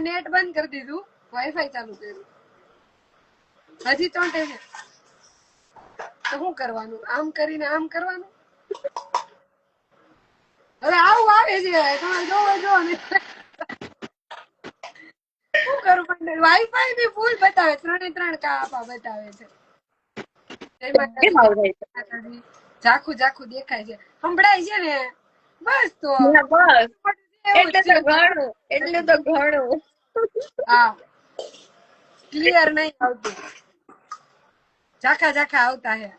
Net બંધ કરી દીધું વાઈફાઈ ચાલુ કર્યું. હજી ત્રણ છે. તો શું કરવાનું? આમ કરીને આમ કરવાનું? હવે આવું આવે છે તમે જોવો જો ને. શું કરું પણ વાઈફાઈ બી ફૂલ બતાવે ત્રણે ત્રણ કાપા બતાવે છે. ઝાખું ઝાખું દેખાય છે. સંભળાય છે ને? બસ તો. બસ. એટલે તો ઘણું એટલે તો ઘણું. હા. ક્લિયર નહીં આવતું. ઝાખા ઝાખા આવતા હે.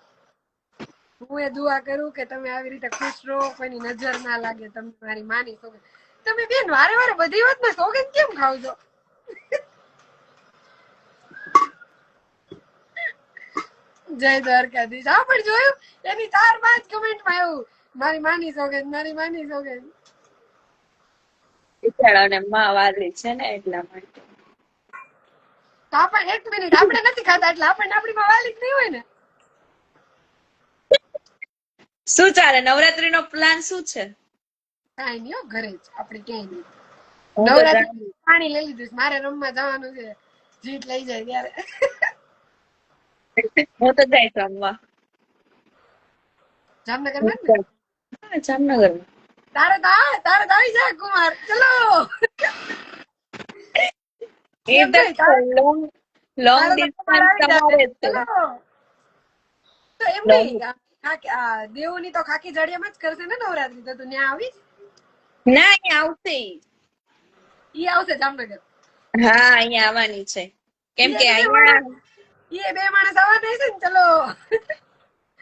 હું એ દુઆ કરું કે તમે આવી રીતે ખુશ રહો કોઈની નજર ના લાગે તમને મારી માની સોગંદ તમે બેન વારે વારે બધી વાતમાં સોગંદ કેમ ખાવ છો? જય દ્વારકાધીશ. હા પણ જોયું? એની ચાર પાંચ કમેન્ટમાં એવું. મારી માની સોગંદ મારી માની સોગંદ બિચારાને માં વાલી છે ને એટલા માટે. આપણે એક મિનિટ આપણે નથી ખાતા એટલે આપણને આપણી માં વાલી નહીં હોય ને? શું ચાલે? નવરાત્રી નો પ્લાન શું છે? કાઈ નહીં હો ઘરે જ આપણે ક્યાંય નહીં. નવરાત્રી પાણી લઈ લીધું. મારે રમવા જવાનું છે જીત લઈ જાય ત્યારે. હું તો જાય રમવા જામનગરમાં તારે તારે તો આવી જા કુમાર. ચલો. એ તો લોંગ લોંગ તારે ડિસ્ટન્સ તમારે તો એમ નહીં દેવોની તો ખાકી જાડિયામાં જ કરશે ને નવરાત્રી તો તું ત્યાં આવીશ? ના અહીંયા આવશે. ઈ. આવશે જામનગર. હા અહીંયા આવવાની છે. કેમ કે અહીંયા બે માણસ આવવાના છે ને ચલો.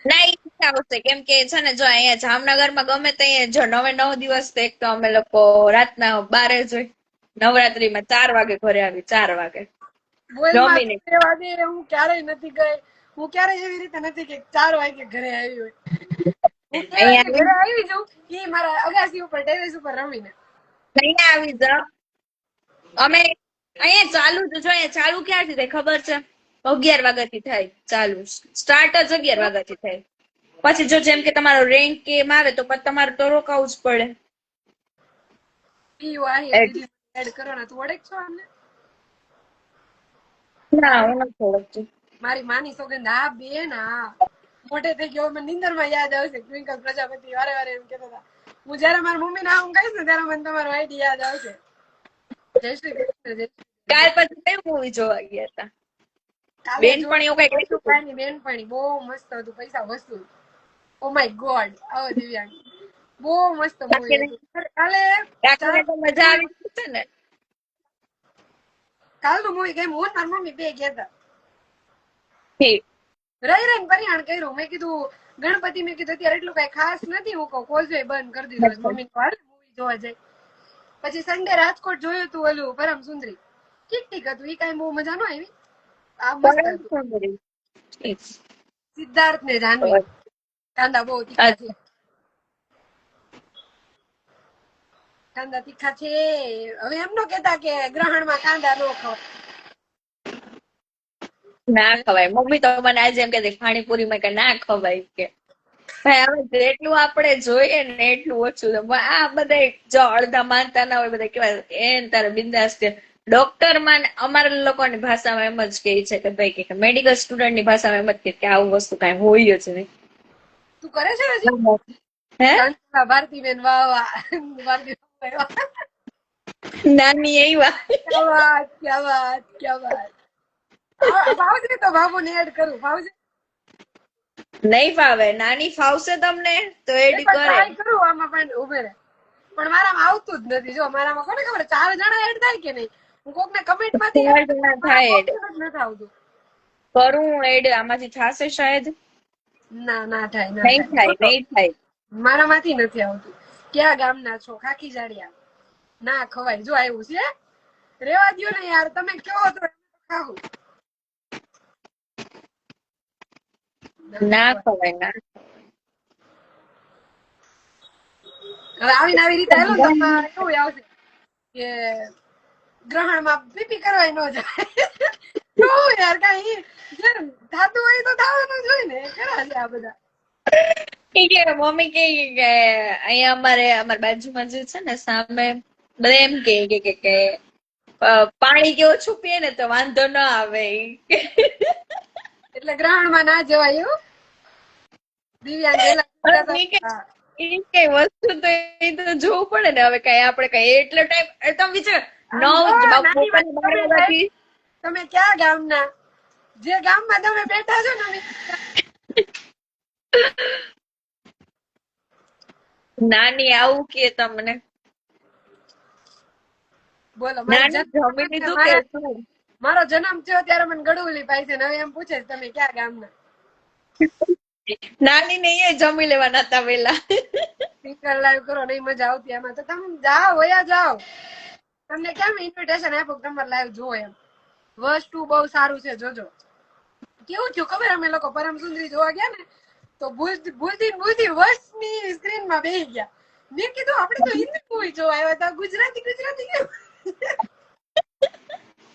ના નથી આવશે કેમ કે છે ને જો અહીંયા જામનગરમાં ગમે તે જો નવે નવ દિવસ તો એક તો અમે લોકો રાતના બારે જોઈ નવરાત્રીમાં ચાર વાગે ઘરે આવી ચાર વાગે. હું ક્યારેય નથી ગઈ. હું ક્યારેય એવી રીતે નથી કે ચાર વાગે ઘરે આવી હોય. ઘરે આવી જાઉં ઈ મારા અગાસી ઉપર ટેરેસ ઉપર રમીને. અહીંયા આવી જાવ અમે અહીંયા ચાલુ જ જો અહીંયા ચાલુ ક્યારથી થાય ખબર છે? અગિયાર વાગ્યાથી થાય ચાલુ. સ્ટાર્ટ જ અગિયાર વાગ્યાથી થાય. પછી જો જેમ કે તમારો રેન્ક કે એમ આવે તો પછી તમારે તો રોકાવું જ પડે. એડ. એડ કરો ને તું ઓળખ છો આમને ના હું નથી ઓળખતી મારી માની સોગંદ આ બેન આ મોટે થઈ ગયો. મને નીંદરમાં યાદ આવશે ટ્વિંકલ પ્રજાપતિ વારે વારે એમ કહેતા હતા. હું જયારે મારા મમ્મી નામ કહીશ ને ત્યારે મને તમારો આઈડી યાદ આવશે. જય શ્રી કૃષ્ણ જય કાલ પછી કઈ મૂવી જોવા ગયા હતા? બેનપણી એવું કઈ કીધું બેનપણી બહુ મસ્ત હતું પૈસા વસૂલ. ઓ માય ગોડ આવો દિવ્યાંગ. બહુ મસ્ત મૂવી કાલે મજા આવી છે ને. કાલનું મૂવી ગઈ હું તાર મમ્મી બે ગયા હતા. રહી રહીને કર્યું. મેં કીધું ગણપતિ મેં કીધું અત્યારે એટલું કઈ ખાસ નથી. હું કહું કોઝવે બંધ કરી દીધું. મમ્મી હાલ મૂવી જોવા જાય પછી સન્ડે રાજકોટ જોયું તું ઓલું પરમ સુંદરી ઠીક ઠીક હતું. એ કઈ બહુ મજા ન આવી? સિદ્ધાર્થ ને જાનવી કાંદા બહુ તીખા છે. કાંદા તીખા છે. હવે એમ નો કેતા કે ગ્રહણમાં કાંદા નો ખાવ. ના ખવાય. મમ્મી તો મને આજે એમ કે પાણીપુરી માં કે ના ખવાય કે. ભાઈ હવે જેટલું આપણે જોઈએ ને એટલું ઓછું આ બધા જો અડધા માનતા ના હોય બધા કેવાય એન તારે બિંદાસ કે ડોક્ટરમાં અમારા લોકોની ભાષામાં એમ જ કે છે કે ભાઈ કે મેડિકલ સ્ટુડન્ટની ભાષામાં એમ જ કે આવું વસ્તુ કઈ હોય જ નહીં. તું કરે છે હે ભારતી બેન વાહ વાહ ભારતીબેન વાહ વાહ. નાની ક્યા વાત ક્યા વાત ક્યા વાત. આ તો તો બાબુને એડ કરું ભાવજે. નહીં ફાવે નાની ફાવશે તમને તો એડ કરે. કરું આમાં પણ ઉભે રહે. પણ મારામાં આવતું જ નથી. જો મારામાં કોને ખબર ચાર જણા એડ થાય કે નહીં? હું કોકને કમેન્ટમાંથી થાય. એડ નથી આવતું. કરું એડ આમાંથી થાશે શાયદ? ના ના થાય ના નહીં થાય. થાય નહીં થાય. મારામાંથી નથી આવતું. ક્યાં ગામના છો? ખાખી જાડિયા. ના ખવાય. જો આવ્યું છે રેવા દો ને યાર તમે કયો તો ખાવું. ના ખવાય ના. હવે આવીને આવી રીતે હેલો તો કેવું આવશે? કે ગ્રહણમાં પીપી કરવાય ન જાય યાર કઈ જે થતું હોય તો થવાનું જ હોય ને છે આ બધા કે મમ્મી કે કે અહીંયા અમારે અમારી બાજુમાં જે છે ને સામે બધા એમ કે કે કે કે પાણી કે ઓછું પીએ ને તો વાંધો ન આવે. એટલે ગ્રહણમાં ના જવાય એવું દિવ્યાંગ. ઈ કઈ વસ્તુ તો એ તો જોવું પડે ને હવે કઈ આપણે કઈ એટલો ટાઈમ તમે વિચાર નવ આમ તમે ક્યાં ગામના? જે ગામમાં તમે બેઠા છો ને નાની આવું કે તમને? બોલો મારો જન્મ જમી લીધું કે મારો જન્મ થયો ત્યારે મને ગડુલી ને હવે એમ પૂછે છે, તમે ક્યાં ગામના? નાની ને એ જમી લેવાના હતા પેલા સ્પીકર લાઈવ કરો નહીં મજા આવતી એમાં તો તમે જાઓ વયા જાઓ. તમને કેમ ઇન્વિટેશન આપ્યું તમારે લાઈવ જોવો એમ? વર્ષ ટુ બહુ સારું છે જોજો. કેવું થયું ખબર? અમે લોકો પરમ સુંદરી જોવા ગયા ને તો ભૂલ ભૂલથી ને ભૂલથી વર્ષની સ્ક્રીનમાં બેસી ગયા. મેં કીધું આપણે તો હિન્દી મૂવી જોવા આવ્યા હતા ગુજરાતી ગુજરાતી કેમ?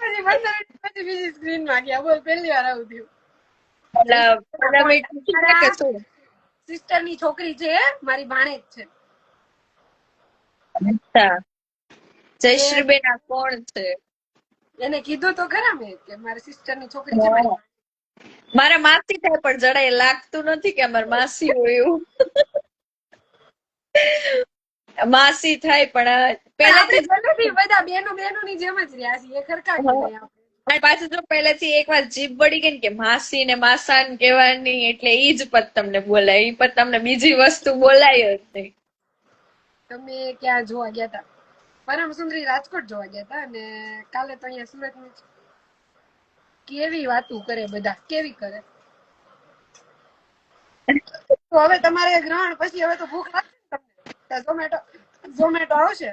પછી પંદર મિનિટ પછી બીજી સ્ક્રીનમાં ગયા. બોલ પહેલી વાર આવું થયું. સિસ્ટરની છોકરી છે મારી ભાણેજ છે. જયશ્રીબેન આ કોણ છે? એને કીધું તો ખરા મેં કે મારી સિસ્ટરની છોકરી છે. મારા માસી થાય પણ જરાય લાગતું નથી કે અમારા માસી હોય એવું. માસી થાય પણ પહેલાથી બધા બેનો બેનો ની જેમ જ રહ્યા છીએ ખરખા અને પાછું જો પહેલેથી એક વાર જીભ પડી ગઈ ને કે માસી ને માસાન કહેવાની એટલે એ જ પદ તમને બોલાય. એ પદ તમને બીજી વસ્તુ બોલાય જ નહીં. તમે ક્યાં જોવા ગયા હતા પરમ સુંદરી રાજકોટ જોવા ગયા હતા અને કાલે તો અહીંયા સુરતમાં કેવી વાતું કરે બધા કેવી કરે તો હવે તમારે ગ્રહણ પછી હવે તો ભૂખ લાગશે તમને ઝોમેટો ઝોમેટો આવશે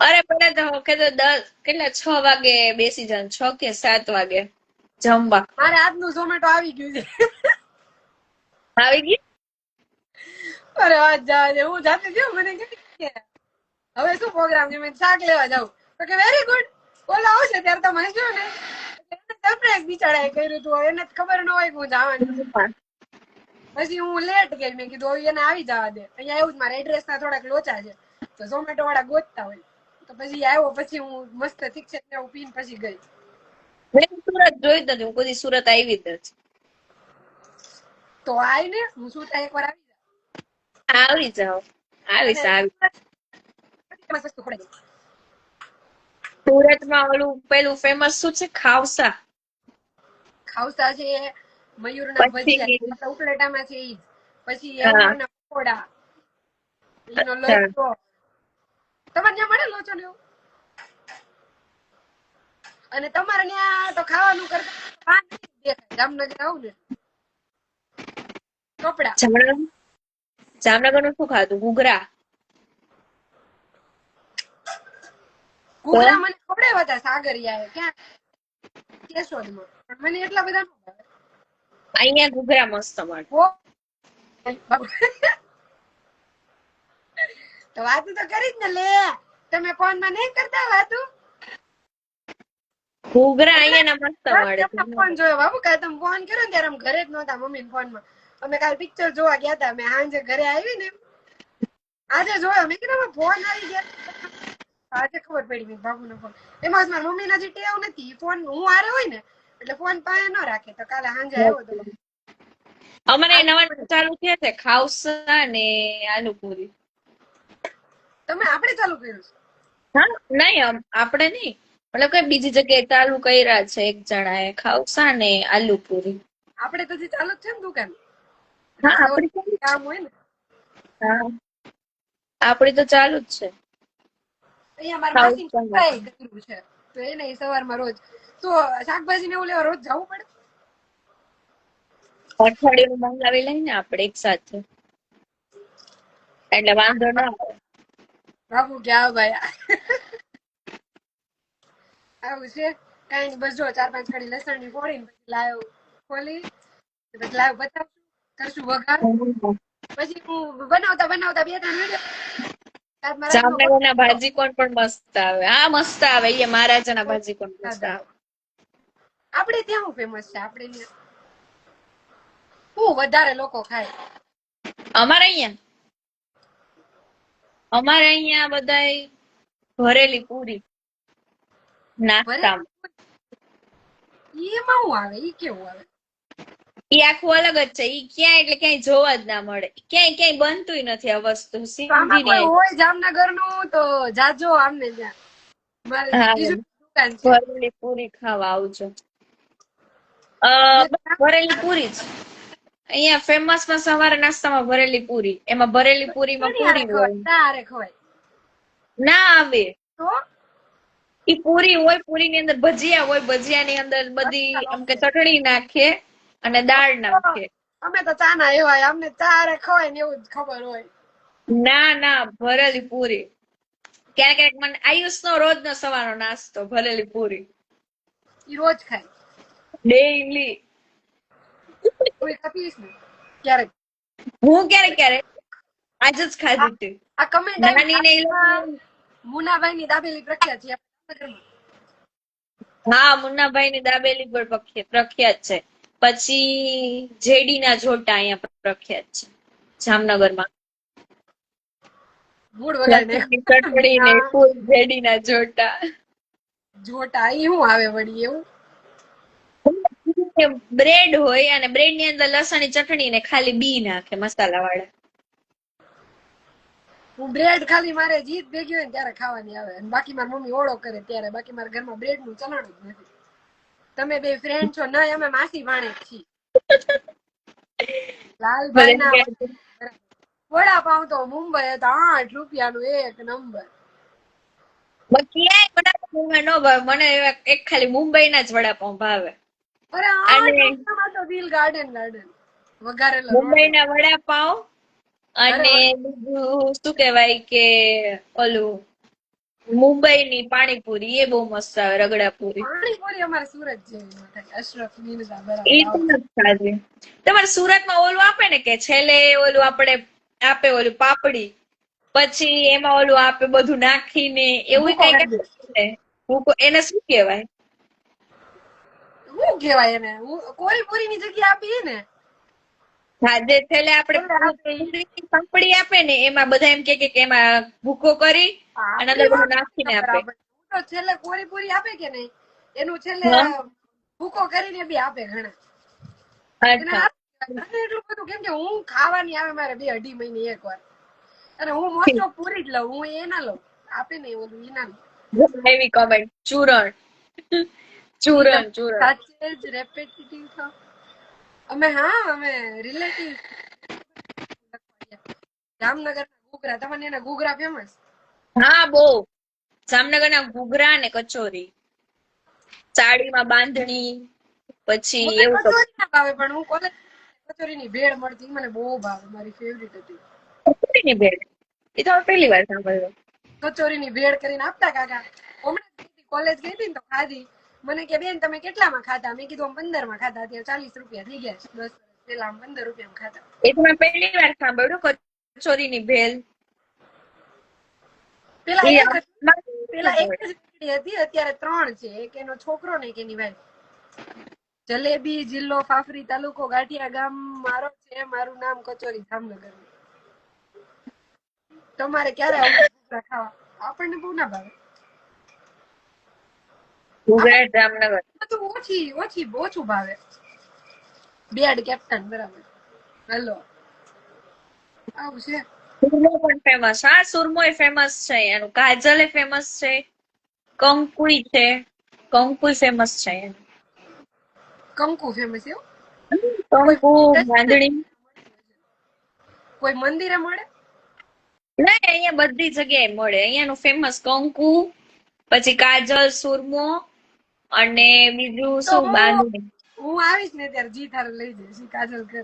અરે પેલા તો કે તો દસ કેટલા છ વાગે બેસી જવાનું છ કે સાત વાગે જમવા મારે આજનું ઝોમેટો આવી ગયું છે આવી ગઈ અરે વાત જા હું જાતે જો મને કીધું કે હવે શું પ્રોગ્રામ છે મેં શાક લેવા જાઉં. તો કે વેરી ગુડ ઓલા આવશે ત્યારે તમે હસજો ને. સરપ્રાઈઝ બિચારાએ કર્યું હતું એને ખબર ન હોય કે હું જવાની છું. પછી હું લેટ ગઈ. મેં કીધું હવે એને આવી જવા દે. અહીંયા એવું જ મારા એડ્રેસ ના થોડાક લોચા છે. તો ઝોમેટો વાળા ગોતતા હોય. તો પછી આવ્યો પછી હું મસ્ત ઠીક છે ને પીને પછી ગઈ. મેં સુરત જોઈ જ નથી. હું કોઈ સુરત આવી જ તો આવી ને હું સુરત એકવાર આવી જાઉં. આવી આવીશ આવી પડે સુરતમાં ઓલું પેલું ફેમસ શું છે? ખાવસા. ખાવસા છે મયુરના ના ભજીયા ઉપલેટામાં છે પછી પકોડા એનો. લોચો તમારે ત્યાં મળે લોચો ને અને તમારે ત્યાં તો ખાવાનું કરતા દેખાય. જામનગર આવું ને. કપડા. જામનગરનું શું ખાધું? ઘૂઘરા. ઘૂઘરા મને ખવડાવ્યા બધા સાગરિયા ક્યાં? કેશોદમાં. પણ મને એટલા બધા અહીંયા ઘૂઘરા મસ્ત મળે. તો વાતું તો કરી જ ને લે. તમે ફોનમાં નહીં કરતા વાતું? ઘૂઘરા અહીંયા મસ્ત મળે. ફોન જોયો બાબુ. કાલે તમે ફોન કર્યો ત્યારે ઘરે જ નહોતા મમ્મી ફોનમાં અમે કાલે પિક્ચર જોવા ગયા હતા. મેં સાંજે ઘરે આવી ને આજે જોયો. મેં કીધું ફોન આવી ગયા. આજે ખબર પડી મેં બાબુ નો ફોન એમાં મારી મમ્મી ના જે ટેવ નથી ફોન હું હારે હોય ને એટલે ફોન પાસે ન રાખે. તો કાલે સાંજે આવ્યો તો અમારે નવા ચાલુ થયા છે ખાવસા ને આલુપુરી. તમે આપણે ચાલુ કર્યું છે? હા નહીં આમ આપણે નહીં. મતલબ કે બીજી જગ્યાએ ચાલુ કર્યા છે એક જણાએ ખાવસા ને આલુપુરી. આપણે તો ચાલુ છે ને દુકાન? હા આપડી કામ હોય ને? હા. આપડી તો ચાલુ જ છે. અહીંયા મારા માસી છે? તો એને સવારમાં રોજ. તો શાકભાજી ને એવું લેવા રોજ જવું પડે? અઠવાડિયું મંગાવી લઈને આપણે એક સાથે. એટલે વાંધો ના આવે. બાબુ ક્યાં ભાઈ? આવું છે? કઈ નહીં બસ જો ચાર પાંચ કડી લસણની ફોડી લાવ્યો ખોલી પછી લાવ બતાવશું કરશું વઘાર? પછી હું બનાવતા બનાવતા બે ત્રણ વીડિયો ભાજી કોણ પણ મસ્ત આવે. હા મસ્ત આવે. એ મહારાજાના ભાજી કોણ મસ્ત આવે. આપણે ત્યાં હું ફેમસ છે? આપણે હું વધારે લોકો ખાય? અમારે અહીંયા? અમારે અહીંયા બધાય ભરેલી પૂરી. નાસ્તામાં. એમાં હું આવે? ઈ કેવું આવે? ઈ આખું અલગ જ છે. ઈ ક્યાંય એટલે ક્યાંય જોવા જ ના મળે. ક્યાંય ક્યાંય બનતું નથી આ વસ્તુ. સીધી હોય જામનગરનું તો જાજો આમને ભરેલી પૂરી ખાવા આવજો. ભરેલી પૂરી જ. અહીંયા ફેમસમાં સવારે નાસ્તામાં ભરેલી પૂરી. એમાં ભરેલી પૂરીમાં પૂરી હોય. ના આવે. ઈ પૂરી હોય પૂરી ની અંદર ભજીયા હોય ભજીયા ની અંદર બધી આમ કે ચટણી નાખે અને દાળ નાખે અમે તો ચાના એવા અમને તારે ખવાય ને એવું જ ખબર હોય. ના ના ભરેલી પૂરી. ક્યારેક ક્યારેક મને આયુષ નો રોજ નો સવારનો નાસ્તો ભરેલી પૂરી. રોજ ખાય. ડેઈલી ક્યારેક. હું ક્યારેક ક્યારેક? આજ જ ખાધી હતી. આ કમેન્ટ નાની ને મુનાભાઈ ની દાબેલી પ્રખ્યાત છે. હા મુન્નાભાઈ ની દાબેલી પણ પ્રખ્યાત છે. પછી જેડી ના જોટા અહીંયા પ્રખ્યાત છે જામનગરમાં. ને ફૂલ જેડી ના જોટા જોટા શું આવે વળી એવું? બ્રેડ હોય અને બ્રેડની અંદર લસણની ચટણી ને ખાલી બી નાખે મસાલા વાળા હું બ્રેડ ખાલી મારે જીત ભેગી હોય ને ત્યારે ખાવાની આવે. અને બાકી મારી મમ્મી ઓળો કરે ત્યારે. બાકી મારા ઘરમાં બ્રેડનું ચલણ જ નથી. તમે બે ફ્રેન્ડ છો નહીં અમે માસી ભાણે છીએ. લાલભાઈ ના તો મુંબઈ હતા આઠ રૂપિયાનું એક નંબર મને ભાવે મને એક ખાલી મુંબઈ ના જ વડાપાઉં ભાવે. દિલ ગાર્ડન ગાર્ડન વઘારેલો મુંબઈ ના વડાપાવ અને બીજું શું કહેવાય કે ઓલું મુંબઈ ની પાણીપુરી એ બહુ મસ્ત આવે રગડાપુરી પાણીપુરી અમારે સુરત જેવી અશરફ મિર્ઝા બરાબર. તો નથી ખાધી. તમારે સુરતમાં ઓલું આપે ને કે છેલ્લે ઓલું આપણે આપે ઓલું પાપડી પછી એમાં ઓલું આપે બધું નાખીને એવું કઈ કઈ એને શું કહેવાય? શું કહેવાય એને? હું કોરીપુરી ની જગ્યા આપીએ ને હા છેલ્લે આપણે પાપડી આપે ને એમાં બધા એમ કે કે એમાં ભૂકો કરી અને બધું નાખીને આપે. તો છેલ્લે કોરીપુરી આપે કે નહીં? એનું છેલ્લે ભૂકો કરીને બી આપે ઘણા. એને એટલું બધું કેમ કે હું ખાવાની આવે મારે બે અઢી મહિને એક વાર. અને હું મોસ્ટ ઓફ પૂરી જ લઉં હું એ ના લઉં. આપે ને ઓલું ના લઉં. એવી કોમેન્ટ ચૂરણ. ચૂરણ ચૂરણ. સાચે જ રેપેટિટિવ થાવ અમે હા અમે રિલેટિવ જામનગર ના ઘૂઘરા. તમને એના ઘૂઘરા ફેમસ? હા બહુ. જામનગરના ઘૂઘરા ને કચોરી. સાડીમાં બાંધણી પછી એવું ના ભાવે પણ હું કોલેજ કચોરી ની ભેળ મળતી. મને બહુ ભાવે. મારી ફેવરિટ હતી. કચોરીની ભેળ? એ તો પહેલી વાર સાંભળ્યો. કચોરી ની ભેળ કરીને આપતા કાકા. હમણાં કોલેજ ગઈ હતી ને તો ખાધી. મને કે બેન તમે કેટલામાં ખાતા મેં કીધું પંદરમાં ખાતા અત્યારે ચાલીસ રૂપિયા થઈ ગયા છે. દસ પેલા પંદર રૂપિયામાં ખાતા એ તો મેં પહેલી વાર સાંભળ્યું કચોરીની ભેલ. પેલા એક પેલા એક જ હતી અત્યારે ત્રણ છે. એક એનો છોકરો ને એક એની વાઈફ. જલેબી જિલ્લો ફાફરી તાલુકો ગાંઠિયા ગામ મારો છે મારું નામ કચોરી જામનગર તમારે ક્યારે આવું ખાવા? આપણને બહુ ના ભાવે. ઘૂઘરા જામનગર. બધું ઓછી ઓછી ઓછું ભાવે. બેડ કેપ્ટન બરાબર. હેલો. આવું છે સુરમો પણ ફેમસ હા સુરમો ફેમસ છે. એનું કાજલ ફેમસ છે. કંકુઈ છે. કંકુઈ ફેમસ છે એનું. કંકુ ફેમસ એવું કંકુ કોઈ મંદિરે મળે? ના અહીંયા બધી જગ્યાએ મળે. અહીંયાનું ફેમસ કંકુ પછી કાજલ સુરમો અને બીજું શું બાંધણી? હું આવીશ ને ત્યારે જી તારે લઈ જઈશ કાજલ કરે.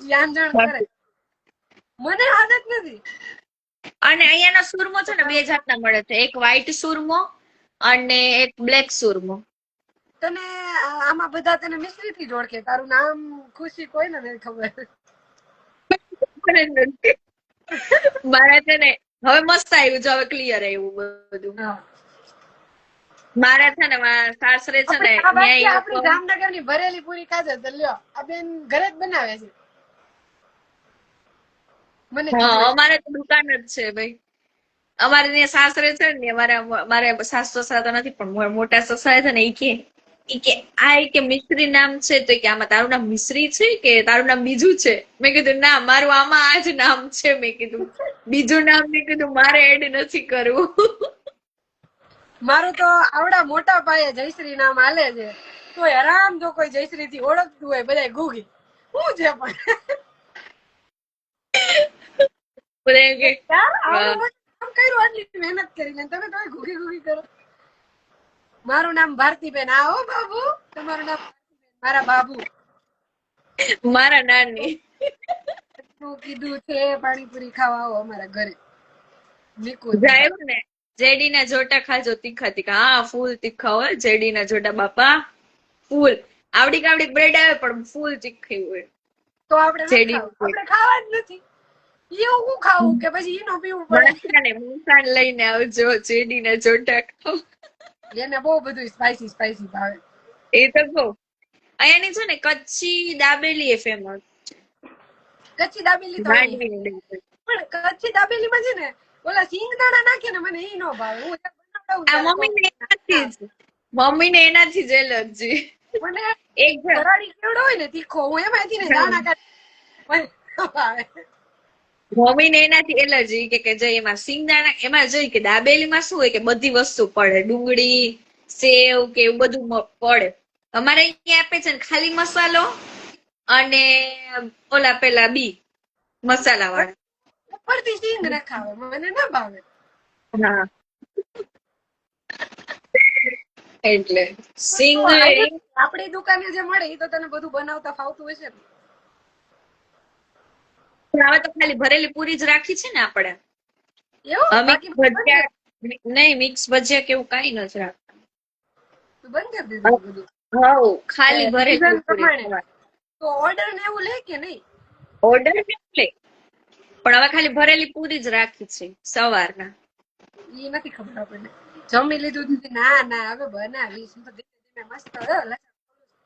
યાંજણ કરે. મને આદત નથી. અને અહીંયાનો સુરમો છે ને બે જાતના મળે છે. એક વ્હાઈટ સુરમો અને એક બ્લેક સુરમો. તને આમાં બધા તને મિસ્ત્રી થી જ ઓળખે તારું નામ ખુશી કોઈ ને નહીં ખબર. મારા છે ને હવે મસ્ત આવ્યું છે હવે ક્લિયર આવ્યું બધું. મારા છે ને મારા સાસરે છે ને આપણે જામનગરની ભરેલી પૂરી ખાધે તો લ્યો. આ બેન ઘરે જ બનાવે છે. મને અમારે તો દુકાન જ છે ભાઈ. અમારે ત્યાં સાસરે છે ને મારા મારે સાસુ સસરા તો નથી પણ મોટા સસરા છે ને ઈ કે ઈ કે આ કે મિશ્રી નામ છે તો કે આમાં તારું નામ મિશ્રી છે કે તારું નામ બીજું છે? મેં કીધું ના મારું આમાં આ જ નામ છે. મેં કીધું બીજું નામ મેં કીધું મારે એડ નથી કરવું. મારું તો આવડા મોટા પાયે જયશ્રી નામ હાલે છે. તો હેરાન જો કોઈ જયશ્રી થી ઓળખતું હોય બધા ગુગી શું છે પણ? મહેનત કરીને તમે ઘૂગી ઘૂગી કરો. મારું નામ ભારતીબેન. આ હો બાબુ તમારું નામ મારા બાબુ. મારા નાની. કીધું છે? પાણીપુરી ખાવા આવો અમારા ઘરે. નીકુ જાય ને જેડી ના જોટા ખાજો તીખા તીખા. હા ફૂલ તીખા હોય જેડી ના જોટા. બાપા ફૂલ. આવડી કાવડી બ્રેડ આવે પણ ફૂલ તીખી હોય. તો આપણે જેડી ખાવું. આપણે ખાવા જ નથી. એવું હું ખાવું કે પછી એનો પીવું પડે? મૂસાણ લઈને આવજો જેડી ના જોટા ખાવ એને બહુ બધું સ્પાઈસી સ્પાઈસી ભાવે. એ તો કહું અહીંયાની છે ને કચ્છી દાબેલી એ ફેમસ કચ્છી દાબેલી તો પણ કચ્છી દાબેલી માં છે ને ઓલા સિંગદાણા નાખે ને મને ઈ નો ભાવે. હું ત્યાં આ બનાવડાવું મમ્મી ને એનાથી જ. મમ્મી ને એનાથી જ એલર્જી. મને એક વરાળી કેવડો હોય ને તીખો હું એમાંથી ને દાણા કાઢી ભાવે. મમ્મી ને એનાથી એલર્જી કે કે જો એમાં સિંગદાણા એમાં જઈ કે દાબેલીમાં શું હોય કે બધી વસ્તુ પડે. ડુંગળી સેવ કે એવું બધું પડે. અમારે અહીંયા આપે છે ને ખાલી મસાલો અને ઓલા પેલા બી મસાલા વાળા ઉપરથી સિંગ નખાવે મને ના ભાવે હા એટલે સિંગ આપણી દુકાને જે મળે એ તો તને બધું બનાવતા ફાવતું હશે ને હવે તો ખાલી ભરેલી પૂરી જ રાખી છે ને આપણે એવું બાકી ભજીયા નહીં મિક્સ ભજીયા કેવું કઈ નથી રાખતા બંધ કરી દીધું બધું હવ ખાલી ભરેલી તો ઓર્ડર ને એવું લે કે નહીં ઓર્ડર લે પણ હવે ખાલી ભરેલી પૂરી જ રાખી છે સવારના. એ નથી ખબર આપણને. જમી લીધું ના ના હવે બનાવીશ. તો ધીમે ધીમે મસ્ત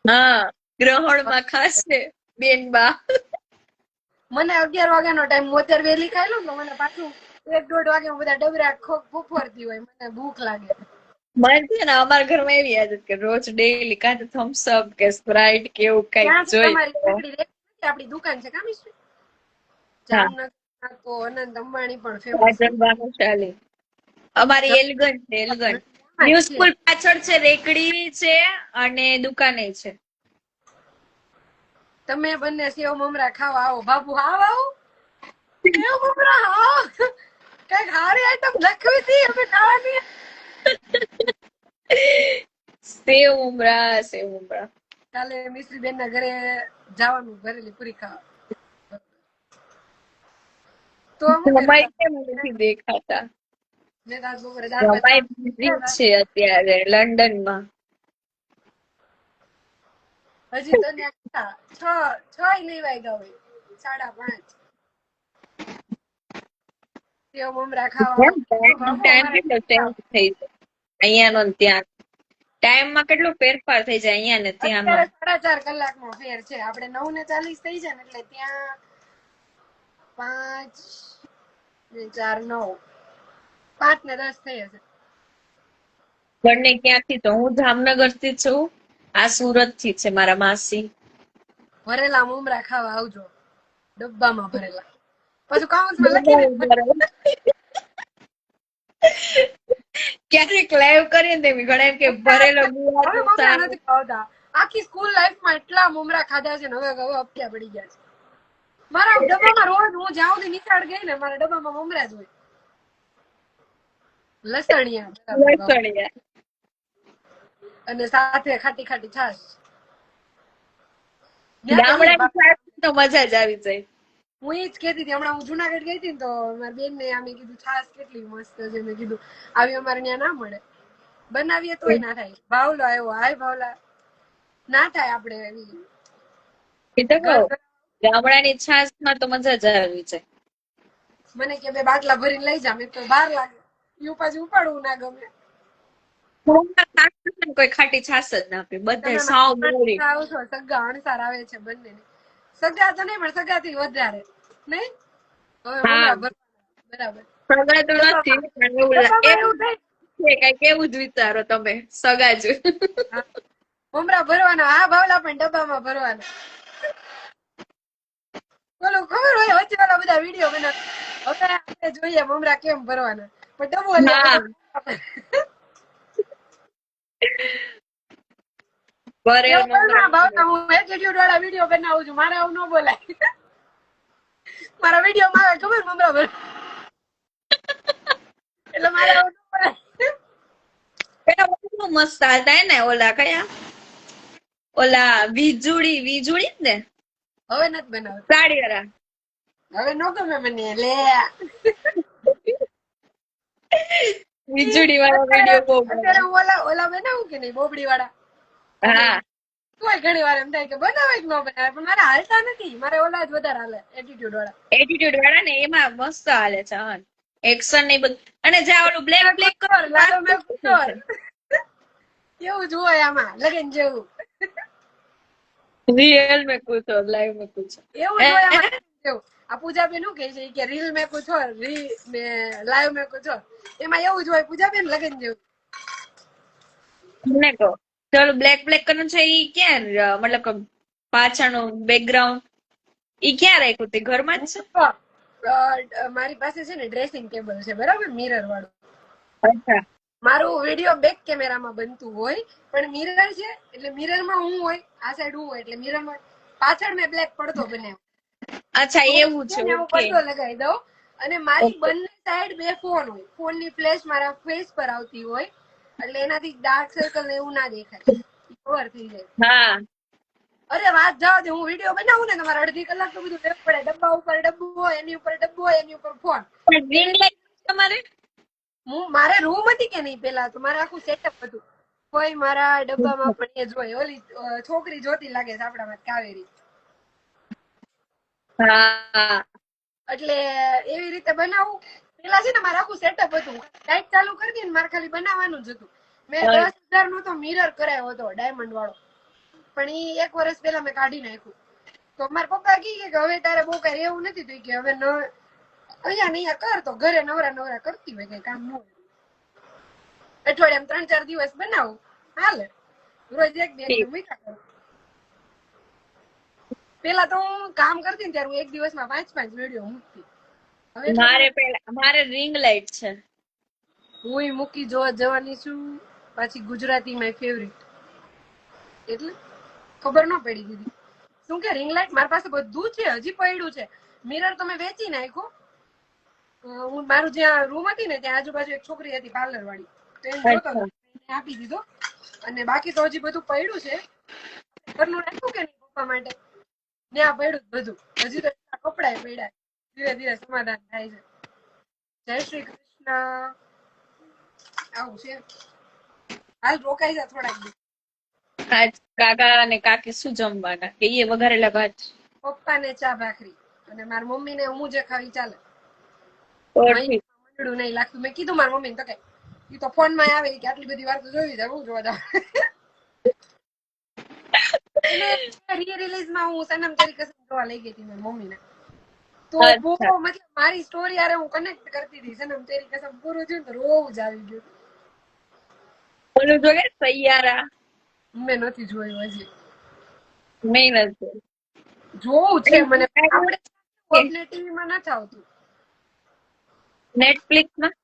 હા ગ્રહણમાં ખાશે બેન બા. મને અગિયાર વાગ્યાનો ટાઈમ હું અત્યારે વહેલી ખાઈ લઉં મને પાછું એક દોઢ વાગે બધા ડબરા ખોક ફૂફરતી હોય મને ભૂખ લાગે. મને છે ને અમારા ઘરમાં એવી આદત કે રોજ ડેઈલી કાં તો થમ્સ અપ કે સ્પ્રાઇટ કે એવું કઈ જોઈ આપણી દુકાન છે કામ જામનગર તો અનંત અંબાણી પણ ફેમસ અમારી એલગન છે એલગન. ન્યુ સ્કૂલ પાછળ છે રેકડી છે અને દુકાને છે. તમે બંને સેવ મમરા ખાવા આવો. બાપુ આવ આવો. સેવ મમરા આવો કંઈક હારી આઈટમ લખવી હતી અમે ખાવાની. સેવ ઉમરા સેવ ઉમરા કાલે મિશ્રી બેન ના ઘરે જવાનું ભરેલી પૂરી ખાવા. તો હું કેમ નથી દેખાતા? મેં તો બપોરે દાળ ભાત રમાઈ busy જ છે અત્યારે લંડન હજી તો ત્યાં છ છ ય નહીં હોય સાડા પાંચ. સેવ મમરા ખાવા ટાઈમ કેટલો ચેન્જ થઈ જાય અહીંયાનો ને ત્યાં. ટાઈમમાં કેટલો ફેરફાર થઈ જાય અહીંયા ને ત્યાં સાડા ચાર કલાકનો ફેર છે. આપણે નવ ને ચાલીસ થઈ જાય ને એટલે ત્યાં પાંચ ને ચાર નવ. પાંચ ને દસ થઈ હશે. બંને ક્યાંથી? તો હું જામનગરથી છું. આ સુરતથી છે મારા માસી. ભરેલા મુમરા ખાવા આવજો. ડબ્બામાં ભરેલા. પછી કાઉન્સમાં લખી ક્યારેક લાઈવ કરીએ ને તેમ ઘણા એમ કે ભરેલો ખાવતા. આખી સ્કૂલ લાઈફમાં એટલા મુમરા ખાધા છે ને હવે હવે અપક્યા પડી ગયા છે. મારા ડબ્બામાં રોજ હું જ્યાં સુધી નિશાળ ગઈ ને મારા ડબ્બામાં મમરા જ હોય. લસણિયા લસણિયા. અને સાથે ખાટી ખાટી છાશ. ગામડાની શાક તો મજા જ આવી જાય. હું એ જ કહેતી હતી હમણાં હું જુનાગઢ ગઈ હતી તો મારી બેન ને આમે કીધું છાશ કેટલી મસ્ત છે. મેં કીધું આવી અમારે ત્યાં ના મળે. બનાવીએ તોય ના થાય. ભાવલો આવ્યો હાય ભાવલા. ના થાય આપણે એવી ગામડાની છાશમાં તો મજા જ આવી છે. મને કે બે બાટલા ભરીને લઈ જા મેં તો બાર લાગે. એવું પાછું ઉપાડવું ના ગમે. ને કોઈ ખાટી છાશ જ ના પી બધે સાવ મોરી સગા અણસાર આવે છે બંને સગા તો નહીં પણ સગા થી વધારે. નહીં? હવે હા. મમરા ભરવાના. બરાબર. નથી એવું થાય? કઈ કેવું જ વિચારો તમે સગા જ. મમરા ભરવાના આ ભાવલા પણ ડબ્બામાં ભરવાના. બોલો ખબર હોય વચ્ચે વાળા બધા વીડિયો બનાવ. હવે આપણે જોઈએ મમરા કેમ ભરવાના. પણ છું. મારે વીડિયો માં આવે ખબર મમરા ભર. એટલે મારે મસ્ત હતા ને ઓલા કયા? ઓલા વીજળી વીજળી ને? હવે નથી બનાવતા. સાડી વાળા. હવે નો ગમે મને લે. વીજળી વાળા વીડિયો બહુ અત્યારે ઓલા ઓલા બનાવું કે નહીં બોબડી વાળા હા. કોઈ ઘણી વાર એમ થાય કે બનાવે કે ન બનાવે પણ મારે હાલતા નથી. મારે ઓલા જ વધારે હાલે એટીટ્યુડ વાળા. એટીટ્યુડ વાળા ને એમાં મસ્ત હાલે છે હા એક્શન ને બધું. અને જે ઓલું બ્લેક બ્લેક કર લાલો મેં કર. એવું જ હોય આમાં લગન જેવું. રિયલ में कुछ और लाइव में कुछ એવું જ હોય આમાં લગન જેવું આ પૂજાબેન શું કહે છે કે રીલ મેં કુછ ઓર રી ને લાઈવ મેં કુછ ઓર એમાં એવું જ હોય પૂજાબેન લગન જેવું તમને કહો ચલો બ્લેક બ્લેક કરનું છે ઈ ક્યાં અ, મતલબ કે પાછળનું બેકગ્રાઉન્ડ ઈ ક્યાં રાખ્યું તે ઘરમાં જ છે અ, મારી પાસે છે ને ડ્રેસિંગ ટેબલ છે બરાબર મિરર વાળું અચ્છા મારું વીડિયો બેક કેમેરામાં બનતું હોય પણ મિરર છે એટલે મિરરમાં હું હોય આ સાઈડ હું હોય એટલે મિરરમાં પાછળ મેં બ્લેક પડદો બનાવ્યો. અચ્છા એવું છે હું પડતો લગાવી દઉં અને મારી બંને સાઈડ બે ફોન હોય. ફોનની ફ્લેશ મારા ફેસ પર આવતી હોય એટલે એનાથી ડાર્ક સર્કલ ને એવું ના દેખાય. કવર થઈ જાય. હા. અરે વાત જાવ દે હું વીડિયો બનાવું ને તમારે અડધી કલાક તો બધું લેવું પડે. ડબ્બા ઉપર ડબ્બો હોય એની ઉપર ડબ્બો હોય એની ઉપર ફોન તમારે? હું મારે રૂમ હતી કે નહીં પેલા તો? મારે આખું સેટઅપ હતું. કોઈ મારા ડબ્બામાં પણ એ જોઈ ઓલી છોકરી જોતી લાગે છે આપણામાં કાવેરી. એટલે એવી રીતે બનાવું. પેલા છે ને મારે આખું સેટઅપ હતું. લાઈટ ચાલુ કરી દી ને મારે ખાલી બનાવવાનું જ હતું. મેં દસ હજાર નો તો મિરર કરાયો હતો ડાયમંડ વાળો. પણ એ એક વર્ષ પેલા મેં કાઢી નાખ્યું. તો મારા પપ્પા કહે કે હવે તારે બહુ કઈ એવું નથી. થયું કે હવે ન અહીંયા ને અહીંયા કર તો ઘરે નવરા નવરા કરતી હોય કઈ કામ ન હોય. અઠવાડિયામાં ત્રણ ચાર દિવસ બનાવું. હાલે. રોજ એક બે મૂક્યા કરું. પેલા તો હું કામ કરતી ને ત્યારે હું એક દિવસમાં પાંચ પાંચ વીડિયો મૂકતી. હવે મારે પેલા મારે રિંગ લાઈટ છે. હું મૂકી જોવા જવાની છું. પાછી ગુજરાતી માય ફેવરિટ એટલે ખબર ન પડી દીધી. શું કે રિંગ લાઈટ મારી પાસે બધું છે હજી પડ્યું છે. મિરર તમે વેચી નાખ્યો. અ, હું મારું જ્યાં રૂમ હતી ને ત્યાં આજુબાજુ એક છોકરી હતી પાર્લર વાળી તો એને જોતો આપી દીધો. અને બાકી તો હજી બધું પડ્યું છે. ઘરનું રાખ્યું કે નહીં પપ્પા માટે? ત્યાં પડ્યું બધું. હજી તો કપડા પડ્યા. ધીરે ધીરે સમાધાન થાય છે. જય શ્રી કૃષ્ણ. આવું છે. હાલ રોકાઈ જા થોડાક દિવસ. આજ કાકા અને કાકી શું જમવાના? કે એ વઘારેલા ભાત? પપ્પા ને ચા ભાખરી. અને મારી મમ્મી ને હું જે ખાવી ચાલે. નહીં લાગતું. મેં કીધું મારા મમ્મી તો કે ઈ તો ફોનમાં આવે કે આટલી બધી વાર તો જોઈ જાવ હું જોવા રી રિલીઝમાં હું સનમ તરીકે જોવા લઈ ગઈ હતી મારી મમ્મી ને તો બહુ મતલબ મારી સ્ટોરી આરે હું કનેક્ટ કરતી હતી. સનમ તેરી કસમ પૂરું થયું તો રોવું જ આવી ગયું. ઓલું જો કે સૈયારા. મેં નથી જોયું હજી. મેં નથી જોવું છે મને આપણે આપણે ટીવી માં નથી આવતું. નેટફ્લિક્સમાં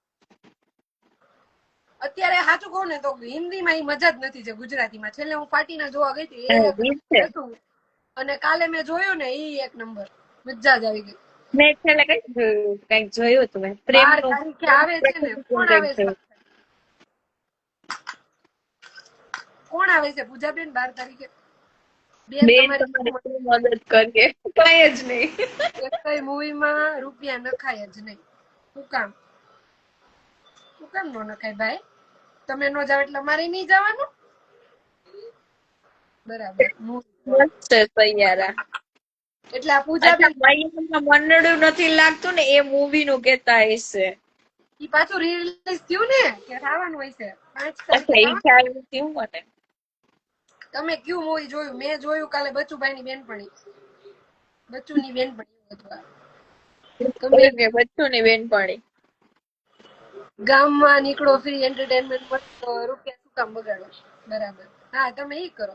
અત્યારે સાચું કહું ને તો હિન્દીમાં ઈ મજા જ નથી જે ગુજરાતીમાં. છેલ્લે હું ફાટીને જોવા ગઈ હતી એ. અને કાલે મેં જોયું ને ઈ એક નંબર. મજા જ આવી ગઈ. મેં છેલ્લે કઈ જોયું કંઈક જોયું હતું મેં. પ્રેમ તારીખે આવે છે ને કોણ આવે છે? કોણ આવે છે? પૂજાબેન બાર તારીખે? મદદ કરીએ કઈ જ નહીં. એકય મૂવીમાં રૂપિયા નખાય જ નહીં. શું કામ? શું કામ નો નખાય ભાઈ? તમે નો જાવ એટલે મારે નહીં જવાનું? બરાબર. એટલે આ પૂજા મંડળું નથી લાગતું ને એ મૂવી નું કેતા હશે. ઈ પાછું રિલીઝ થયું ને કે થવાનું હોય છે. પાંચ તારીખે તમે કયું મૂવી જોયું? મેં જોયું કાલે બચુભાઈ ની બેનપણી. બચ્ચુની બેનપણી હતું બચ્ચું ની બેનપણી. ગામમાં નીકળો ફ્રી એન્ટરટેનમેન્ટ મળે રૂપિયા શું કામ બગાડો બરાબર. હા તમે એ કરો.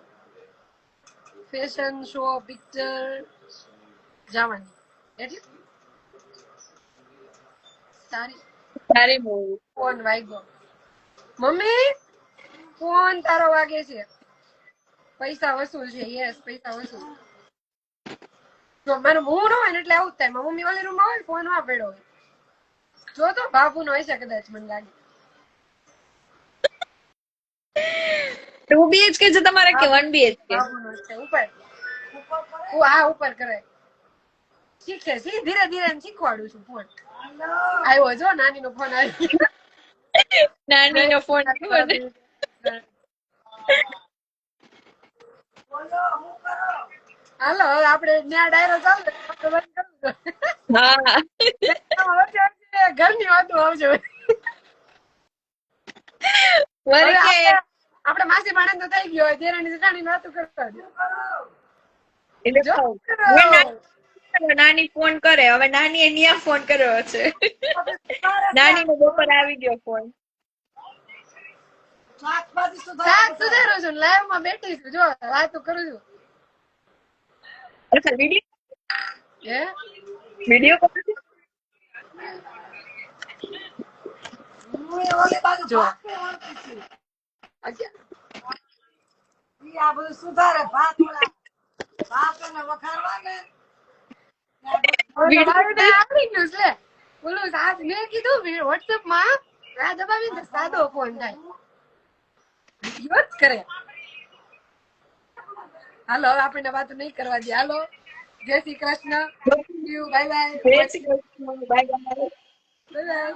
ફેશન શો પિક્ચર જવાની. એટલે? સારી સારી મૂવી ફોન વાગ્યો. મમ્મી ફોન તારો વાગે છે. પૈસા વસૂલ છે યસ પૈસા વસૂલ. મારું હું ન હોય ને એટલે આવું જ થાય. મારી મમ્મી ઓલી રૂમમાં હોય ફોનમાં પડ્યો હોય. જો તો બાપુ નો હશે કદાચ મને લાગે. ટુ બીએચકે છે તમારે કે વન બીએચકે ઉપર. હું હા ઉપર કરે. શીખે છે ધીરે ધીરે શીખવાડું છું ફોન. આવ્યો જો નાની નો ફોન આવ્યો નાની નો ફોન મને હાલો આપણે ત્યાં ડાયરો ચાલે ઘરની વાતો આવજો. આપણે- માસી ભાણેજ તો થઈ ગયો દેરાણી જેઠાણી વાતો. હવે નાની ફોન કરે હવે નાની એ ન્યા ફોન કર્યો છે. નાની નો બપોર આવી ગયો ફોન. શાક સુધારો છું લાઈવમાં બેઠી છું જો વાતો કરું છું. અચ્છા વીડિયો હે? વીડિયો કોલ જો. આ બધું સુધારે ભાત ભાત ને મેં કીધું વોટ્સએપમાં આ દબાવીને સાદો ફોન થાય. કરે. હાલો હવે આપણને વાતો નહીં કરવા દે. હાલો. જય Shri Krishna. Bye bye bye bye bye bye